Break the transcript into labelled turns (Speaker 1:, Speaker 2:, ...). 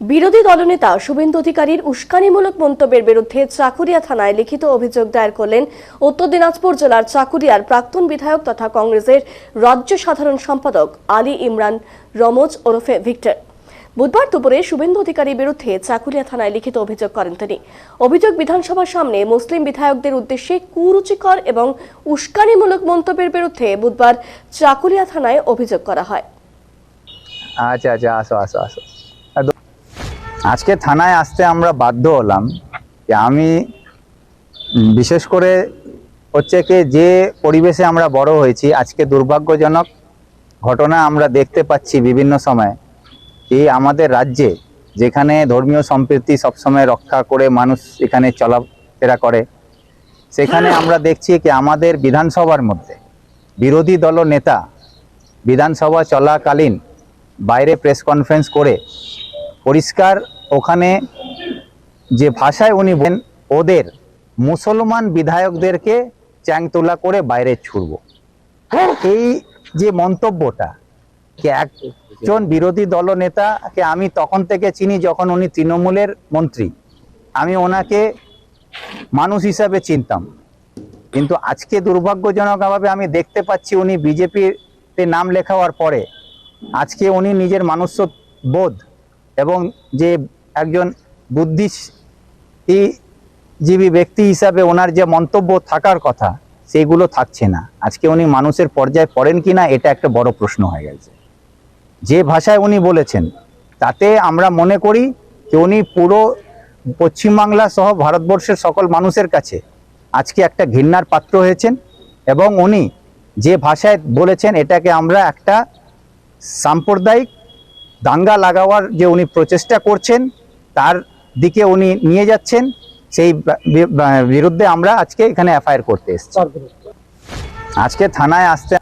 Speaker 1: বিরোধী দলনেতা শুভেন্দু অধিকারীর উস্কানিমূলক মন্তব্যের বিরুদ্ধে চাকুরিয়া থানায় লিখিত অভিযোগ দায়ের করলেন উত্তর দিনাজপুর জেলার চাকুরিয়ার প্রাক্তন বিধায়ক তথা কংগ্রেসের রাজ্য সাধারণ সম্পাদক আলী ইমরান রমজ ওরফে ভিক্টর। বুধবার দুপুরে শুভেন্দু অধিকারীর বিরুদ্ধে চাকুলিয়া থানায় লিখিত অভিযোগ করেন তিনি। অভিযোগ বিধানসভার সামনে মুসলিম বিধায়কদের উদ্দেশ্যে কুরুচিকর এবং উস্কানিমূলক মন্তব্যের বিরুদ্ধে বুধবার চাকুলিয়া থানায় অভিযোগ করা হয়।
Speaker 2: আচ্ছা আচ্ছা আসো আসো আসো। আজকে থানায় আসতে আমরা বাধ্য হলাম যে আমি বিশেষ করে হচ্ছে কি যে পরিবেশে আমরা বড় হয়েছি, আজকে দুর্ভাগ্যজনক ঘটনা আমরা দেখতে পাচ্ছি বিভিন্ন সময় যে আমাদের রাজ্যে যেখানে ধর্মীয় সম্প্রীতি সবসময় রক্ষা করে মানুষ এখানে চলাফেরা করে, সেখানে আমরা দেখছি কি আমাদের বিধানসভার মধ্যে বিরোধী দল নেতা বিধানসভা চলাকালীন বাইরে প্রেস কনফারেন্স করে পরিষ্কার ওখানে যে ভাষায় উনি বলেন, ওদের মুসলমান বিধায়কদেরকে চ্যাংতোলা করে বাইরে ছুড়ব। এই যে মন্তব্যটা একজন বিরোধী দলনেতাকে আমি তখন থেকে চিনি যখন উনি তৃণমূলের মন্ত্রী। আমি ওনাকে মানুষ হিসাবে চিনতাম। কিন্তু আজকে দুর্ভাগ্যজনকভাবে আমি দেখতে পাচ্ছি উনি বিজেপিতে নাম লেখা হওয়ার পরে, আজকে উনি নিজের মানুষ্য বোধ এবং যে একজন বুদ্ধিজীবী ব্যক্তি হিসাবে ওনার যে মন্তব্য থাকার কথা সেইগুলো থাকছে না। আজকে উনি মানুষের পর্যায়ে পড়েন কি না এটা একটা বড় প্রশ্ন হয়ে গেছে। যে ভাষায় উনি বলেছেন, তাতে আমরা মনে করি যে উনি পুরো পশ্চিমবাংলা সহ ভারতবর্ষের সকল মানুষের কাছে আজকে একটা ঘৃণার পাত্র হয়েছেন এবং উনি যে ভাষায় বলেছেন, এটাকে আমরা একটা সাম্প্রদায়িক দাঙ্গা লাগাবার যে উনি প্রচেষ্টা করছেন তার দিকে উনি নিয়ে যাচ্ছেন সেই বিরুদ্ধে আমরা আজকে এখানে এফআইআর করতে এসেছি। আজকে থানায় আসতে